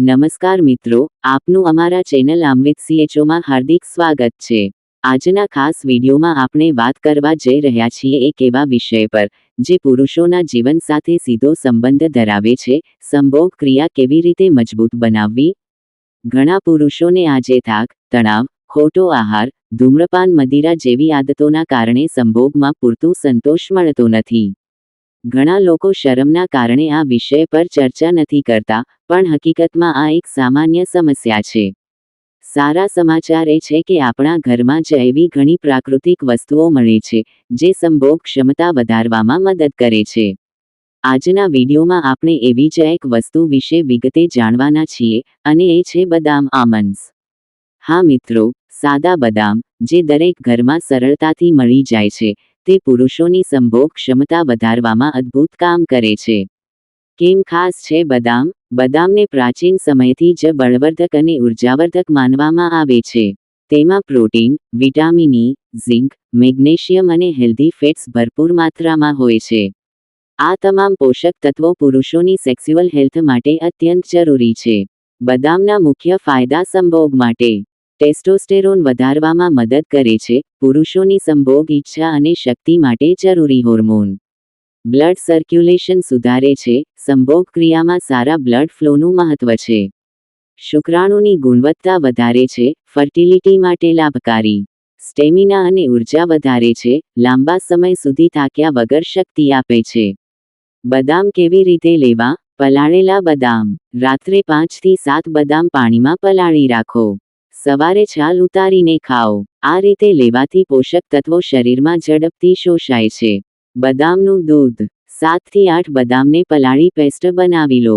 નમસ્કાર મિત્રો, આપનું અમારા ચેનલ અમૃત સીએચઓમાં હાર્દિક સ્વાગત છે. આજના ખાસ વિડીયોમાં આપણે વાત કરવા જઈ રહ્યા છીએ એક એવા વિષય પર, જે પુરુષોના જીવન સાથે સીધો સંબંધ ધરાવે છે, સંભોગ ક્રિયા કેવી રીતે મજબૂત બનાવવી? ઘણા પુરુષોને આજે થાક, તણાવ, ખોટો આહાર, ધૂમ્રપાન, મદિરા જેવી આદતોના કારણે સંભોગમાં પૂરતું સંતોષ મળતો નથી. ઘણા લોકો શરમના કારણે આ વિષય પર ચર્ચા નથી કરતા, પણ હકીકતમાં આ એક સામાન્ય સમસ્યા છે. સારા સમાચાર એ છે કે આપણા ઘરમાં જ એવી ઘણી પ્રાકૃતિક વસ્તુઓ મળે છે, જે સંભોગ ક્ષમતા વધારવામાં મદદ કરે છે. આજના વિડીયોમાં આપણે એવી જ એક વસ્તુ વિશે વિગતે જાણવાના છીએ, અને એ છે બદામ આમંડ્સ. હા મિત્રો, સાદા બદામ, જે દરેક ઘરમાં સરળતાથી મળી જાય છે તે પુરુષોની સંભોગ ક્ષમતા વધારવામાં અદ્ભુત કામ કરે છે. કેમ ખાસ છે બદામ? બદામને પ્રાચીન સમયથી જ બળવર્ધક અને ઉર્જાવર્ધક માનવામાં આવે છે. તેમાં protein, vitamin E zinc, magnesium અને હેલ્ધી ફેટ્સ ભરપૂર માત્રામાં હોય છે. આ તમામ પોષક તત્વો પુરુષોની સેક્સ્યુઅલ હેલ્થ માટે અત્યંત જરૂરી છે. બદામના મુખ્ય ફાયદા સંભોગ માટે ટેસ્ટોસ્ટેરોન વધારવામાં મદદ કરે છે, પુરુષોની સંભોગ ઈચ્છા અને શક્તિ માટે જરૂરી હોર્મોન. બ્લડ સર્ક્યુલેશન સુધારે છે, સંભોગ ક્રિયામાં સારા બ્લડ ફ્લોનું મહત્વ છે. શુક્રાણુની ગુણવત્તા વધારે છે, ફર્ટિલિટી માટે લાભકારી. સ્ટેમિના અને ઊર્જા વધારે છે, લાંબા સમય સુધી થાક્યા વગર શક્તિ આપે છે. બદામ કેવી રીતે લેવા? પલાળેલા બદામ. રાત્રે પાંચથી સાત બદામ પાણીમાં પલાળી રાખો. સવારે છાલ ઉતારીને ખાઓ. આ રીતે લેવાથી પોષક તત્વો શરીરમાં ઝડપથી શોષાય છે. બદામનું દૂધ. સાતથી આઠ બદામને પલાળી પેસ્ટ બનાવી લો.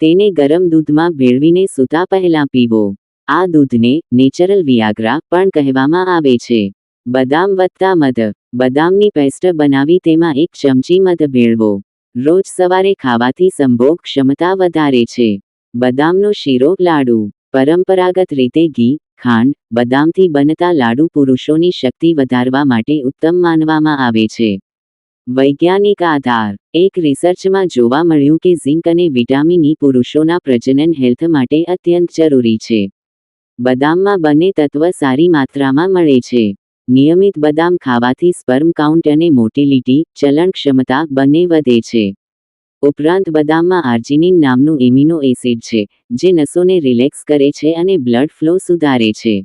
તેને ગરમ દૂધમાં ભેળવીને સૂતા પહેલાં પીવો. આ દૂધને નેચરલ વિયાગ્રા પણ કહેવામાં આવે છે. બદામ વત્તા મધ. બદામની પેસ્ટ બનાવી તેમાં એક ચમચી મધ ભેળવો. રોજ સવારે ખાવાથી સંભોગ ક્ષમતા વધારે છે. બદામનો શીરો લાડુ. પરંપરાગત રીતે ઘી ખાંડ, બદામથી બનતા લાડુ પુરુષોની શક્તિ વધારવા માટે ઉત્તમ માનવામાં આવે છે. વૈજ્ઞાનિક આધાર. એક રિસર્ચમાં જોવા મળ્યું કે ઝિંક અને વિટામિન ઈ પુરુષોના પ્રજનન હેલ્થ માટે અત્યંત જરૂરી છે. બદામમાં બંને તત્વ સારી માત્રામાં મળે છે. નિયમિત બદામ ખાવાથી સ્પર્મ કાઉન્ટ અને મોટિલિટી ચલણ ક્ષમતા બંને વધે છે. ઉપરાંત બદામમાં આર્જિનિન નામનું એમિનો એસિડ છે, જે નસોને રિલેક્સ કરે છે અને બ્લડ ફ્લો સુધારે છે.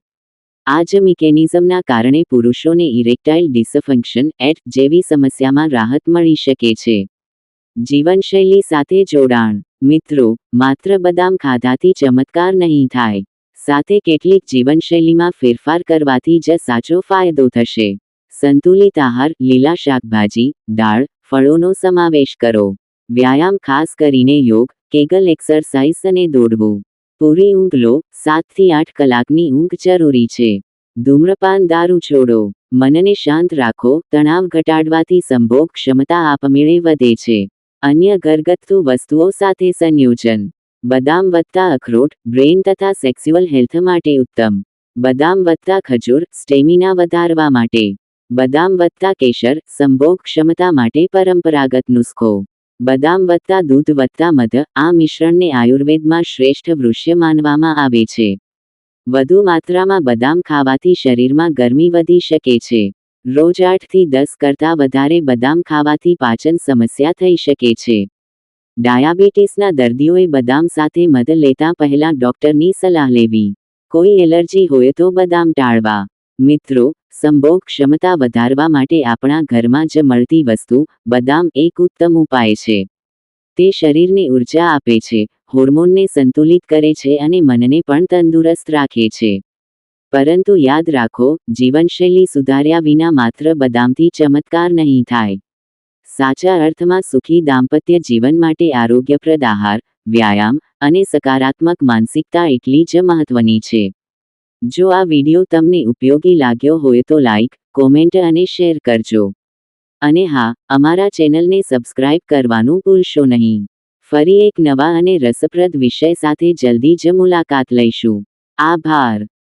આ જ મિકેનિઝમના કારણે પુરુષોને ઇરેક્ટાઇલ ડિસફંક્શન એટ જેવી સમસ્યામાં રાહત મળી શકે છે. જીવનશૈલી સાથે જોડાણ, મિત્રો, માત્ર બદામ ખાધાથી ચમત્કાર નહીં થાય. સાથે કેટલીક જીવનશૈલીમાં ફેરફાર કરવાથી જ સાચો ફાયદો થશે. સંતુલિત આહાર, લીલા શાકભાજી, દાળ, ફળોનો સમાવેશ કરો. વ્યાયામ ખાસ કરીને યોગ, કેગલ એક્સરસાઇઝ અને દોડવું. પૂરી ઊંઘ લો, સાતથી આઠ કલાકની ઊંઘ જરૂરી છે. ધૂમ્રપાન દારૂ છોડો. મનને શાંત રાખો, તણાવ ઘટાડવાથી સંભોગ ક્ષમતા આપમેળે વધે છે. અન્ય ઘરગથ્થુ વસ્તુઓ સાથે સંયોજન. બદામ વત્તા અખરોટ બ્રેન તથા સેક્સ્યુઅલ હેલ્થ માટે ઉત્તમ. બદામ વત્તા ખજૂર, સ્ટેમિના વધારવા માટે. બદામ વત્તા કેસર, સંભોગ ક્ષમતા માટે પરંપરાગત નુસ્ખો. બદામ વત્તા દૂધ વત્તા મધ, આ મિશ્રણને આયુર્વેદમાં શ્રેષ્ઠ વૃષ્ય માનવામાં આવે છે. વધુ માત્રામાં બદામ ખાવાથી શરીરમાં ગરમી વધી શકે છે. રોજ આઠથી દસ કરતાં વધારે બદામ ખાવાથી પાચન સમસ્યા થઈ શકે છે. ડાયાબિટીસના દર્દીઓએ બદામ સાથે મધ લેતા પહેલા ડોક્ટરની સલાહ લેવી. કોઈ એલર્જી હોય તો બદામ ટાળવા. મિત્રો, સંભોગ ક્ષમતા વધારવા માટે આપણા ઘરમાં જ મળતી વસ્તુ, બદામ એક ઉત્તમ ઉપાય છે. તે શરીરને ઊર્જા આપે છે, હોર્મોનને સંતુલિત કરે છે અને મનને પણ તંદુરસ્ત રાખે છે. પરંતુ યાદ રાખો, જીવનશૈલી સુધાર્યા વિના માત્ર બદામથી ચમત્કાર નહીં થાય. સાચા અર્થમાં સુખી દાંપત્ય જીવન માટે આરોગ્યપ્રદ આહાર, વ્યાયામ અને સકારાત્મક માનસિકતા એટલી જ મહત્વની છે. જો આ વિડિયો તમને ઉપયોગી લાગ્યો હોય તો લાઈક, કોમેન્ટ અને શેર કરજો. અને હા, અમારા ચેનલને સબસ્ક્રાઇબ કરવાનું ભૂલશો નહીં. ફરી એક નવા અને રસપ્રદ વિષય સાથે જલ્દી જ મુલાકાત લઈશું. આભાર.